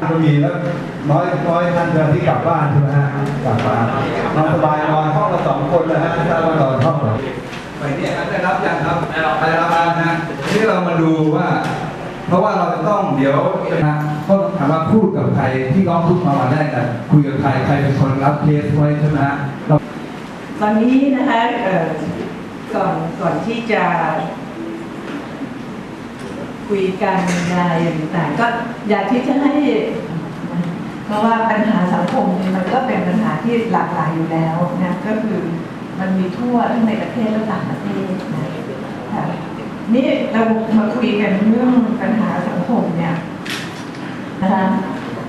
ก็มีแล้วน้อยน้อยท่านที่กลับบ้านใช่ไหมฮะกลับบ้านนอนสบายนอนห้องละสองคนนะฮะถ้าว่านอนห้องเหรอไปเนี่ยได้รับยังครับได้รับได้รับแล้วนะที่เรามาดูว่า เพราะว่าเราจะต้องเดี๋ยวนะต้องถามว่าพูดกับใครที่ร้องทุกข์มาวันแรกกันคุยกับใครใครเป็นคนรับเคสไว้ใช่ไหมฮะเราตอนนี้นะคะก่อนก่อนที่จะ คุยกันอะไรต่างๆก็อยากที่จะให้ เพราะว่าปัญหาสังคมเนี่ยมันก็เป็นปัญหาที่หลากหลายอยู่แล้วนะก็คือมันมีทั่วทั้งในประเทศและต่างประเทศนะค่ะนี่เรามาคุยกันเรื่องปัญหาสังคมเนี่ยนะคะ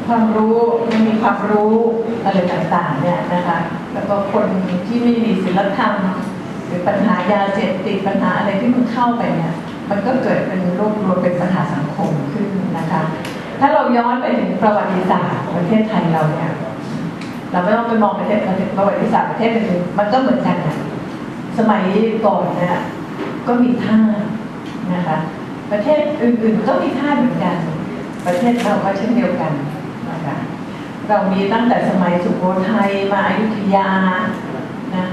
ความรู้มันมีความรู้อะไรต่างๆเนี่ยนะคะแล้วก็คนที่ไม่มีศีลธรรมหรือปัญหายาเสพติดปัญหาอะไรที่มันเข้าไปเนี่ย มันก็เกิดเป็นรวบรวมเป็นปัญหาสังคมขึ้นนะคะ ถ้าเราย้อนไปถึงประวัติศาสตร์ประเทศไทยเราเนี่ยเราไม่ต้องไปมองประเทศประวัติศาสตร์ประเทศอื่นมันก็เหมือนกันนะสมัยก่อนเนี่ยก็มีท่านะคะ ประเทศอื่นๆก็มีท่าเหมือนกัน ประเทศเราก็เช่นเดียวกันนะคะเรามีตั้งแต่สมัยสุโขทัยมาอยุธยานะ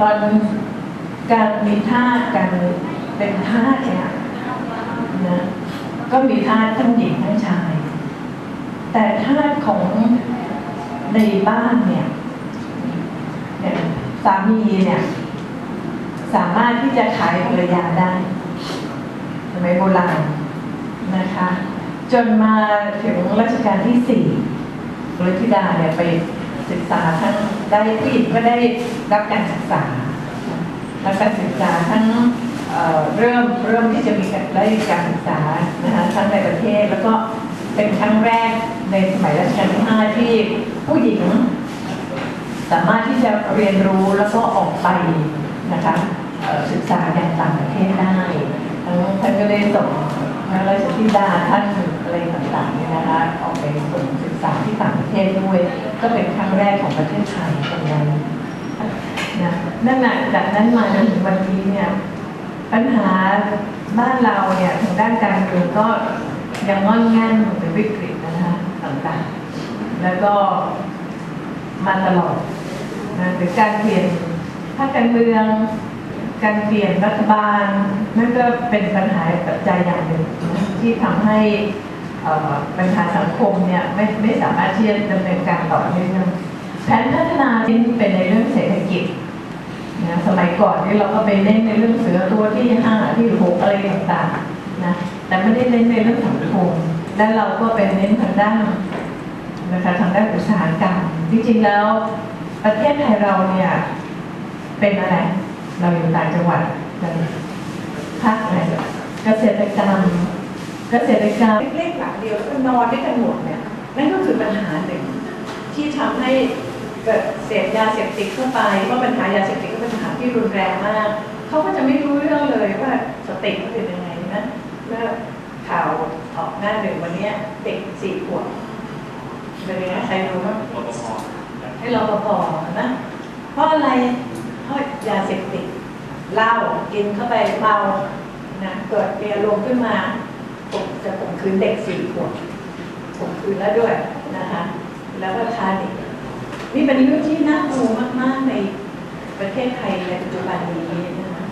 ตอนการมีท่ากัน เป็นทาสเนี่ยนะก็มีทาสทั้งหญิงทั้งชาย แต่ทาสของในบ้านเนี่ยสามีเนี่ย สามารถที่จะขายภรรยาได้สมัยโบราณนะคะ จนมาถึงรัชกาลที่สี่ฤทธิดาเนี่ยไปศึกษาทั้งได้ผู้หญิงก็ได้รับการศึกษารับการศึกษาทั้ง เเริ่มเริ่มที่จะมีการได้การศึกษานะคะทั้งในประเทศแล้วก็เป็นครั้งแรกในสมัยรัชกาลที่ห้าที่ผู้หญิง สามารถที่จะเรียนรู้แล้วก็ออกไปนะคะศึกษาอย่างต่างประเทศได้ทั้งท่านก็ได้ส่งพระราชธิดาท่านอะไรต่างๆเนี่ยนะคะออกไปส่งศึกษาที่ต่างประเทศด้วย ก็เป็นครั้งแรกของประเทศไทยตรงนั้นนะนั่นแหละจากนั้นมาจนถึงวันนี้เนี่ย ปัญหาบ้านเราเนี่ยทางด้านการเมืองก็ยังงอนแง่นเป็นวิกฤตนะคะต่างๆ แล้วก็มาตลอดนะหรือการเปลี่ยนภาคการเมือง การเปลี่ยนรัฐบาล นั่นก็เป็นปัญหาปัจจัยอย่างหนึ่งที่ทำให้อ่อปัญหาสังคมเนี่ยไม่ไม่สามารถที่จะดำเนินการต่อเนื่องแผนพัฒนาที่เป็นในเรื่องเศรษฐกิจ นะสมัยก่อนนี่เราก็ไปเน้นในเรื่องเสือตัวที่ห้าที่หกอะไรต่างๆนะแต่ไม่ได้เน้นในเรื่องสังคมและเราก็เป็นเน้นทางด้านนะคะทางด้านอุตสาหกรรมจริงๆแล้วประเทศไทยเราเนี่ยเป็นอะไรเราอยู่ต่างจังหวัดกันภาคอะไรเกษตรกรรมเกษตรกรรมเล็กๆหลังเดียวแล้วก็นอนด้วยกันหมดเนี่ยนั่นก็คือปัญหาหนึ่งที่ทำให้ เกิดเสพยาเสพติดเข้าไปเพราะปัญหายาเสพติดก็เป็นปัญหาที่รุนแรงมากเขาก็จะไม่รู้เรื่องเลยว่าสติเขาเป็นยังไงนะเมื่อข่าวออกหน้าหนึ่งวันนี้เด็กสี่ขวบเป็นยังไงใครรู้บ้างให้รปภนะ เพราะอะไรเพราะยาเสพติดเหล้ากินเข้าไปเมานะเกิดมีอารมณ์ขึ้นมาผมจะข่มขืนเด็กสี่ขวบข่มขืนแล้วด้วยนะคะ แล้วก็ทานอีก นี่เป็นเรื่องที่น่ากลัวมาก ๆ ในประเทศไทยในปัจจุบันนี้นะคะ